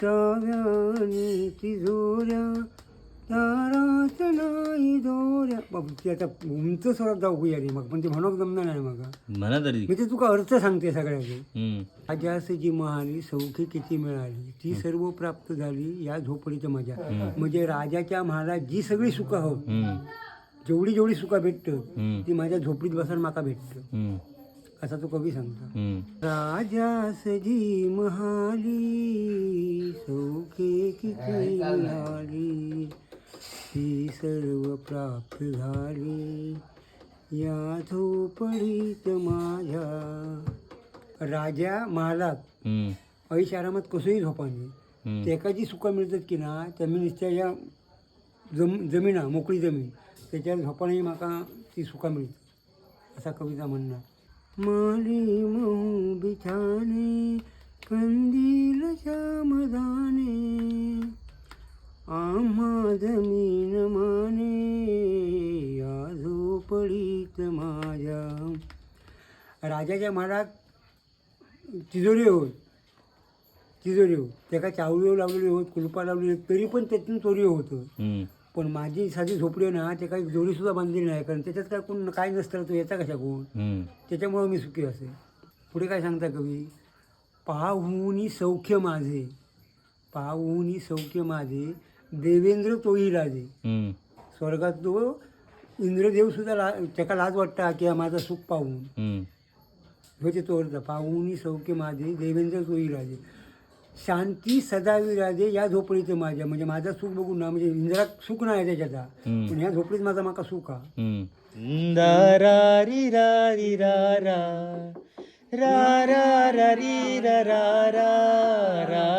चाव्याने तिजोऱ्या तारात नाही दोऱ्या बाबा ती आता उंच स्वरात जाऊया रे मग पण ते म्हणून जमणार नाही मग. म्हणा तरी. मी ते तुका अर्थ सांगते सगळ्याचे. हम्म. राजास जी महाली सौखी किती मिळाली ती सर्व प्राप्त झाली या झोपडीत माझ्या. म्हणजे राजाच्या महालात जी सगळी सुख हो. हम्म. जेवढी जेवढी सुखा भेटत हम्म. ती माझ्या झोपडीत बसून माका भेटत. हम्म. असा तो कवी सांगतो. राजास जी महाली सौखे किती ती सर्व प्राप्त झाली या झोपडीत माझ्या राजा महालात. ऐश आरामात कसंही झोपाने. तेका जी सुखं मिळतात की ना जमिनीच्या या जम जमिना मोकळी जमीन त्याच्यावर झोपाने म्हाका ती सुखं मिळतात असा कविता म्हणणार माली महू बिछाने कंदील श्यामदाने आम्हा जमीन माने आजो पडीत माझ्या राजाच्या महालात तिजोरी होत. तिजोरी होत. त्याका चावळीवर लावलेली होत कुलपा लावलेली होत तरी पण त्यातून चोरी होतं. पण माझी साधी झोपडी आहे ना त्याका एक दोरी सुद्धा बांधलेली नाही कारण त्याच्यात काय कोण काय नसतं तो याचा कशा कोण. त्याच्यामुळं मी सुखी असे. पुढे काय सांगता कवी? पाहुनी सौख्य माझे पाहुनी सौख्य माझे देवेंद्र तोही राजे. स्वर्गात तो इंद्रदेव सुद्धा ला त्याका लाज वाटता की माझं सुख पाहून. होते तोरता पाहुनी सौख्य माझे देवेंद्र तोही राजे. शांती सदा विराजे या झोपडीचं माझ्या म्हणजे माझं सुख बघून ना म्हणजे इंद्रात सुख नाही त्याच्याचा. पण ह्या झोपडीत माझा माका सुख हा हम्म. दा रा री रा री रा रा रा रा रा री रा रा रा रा रा री रा री रा रा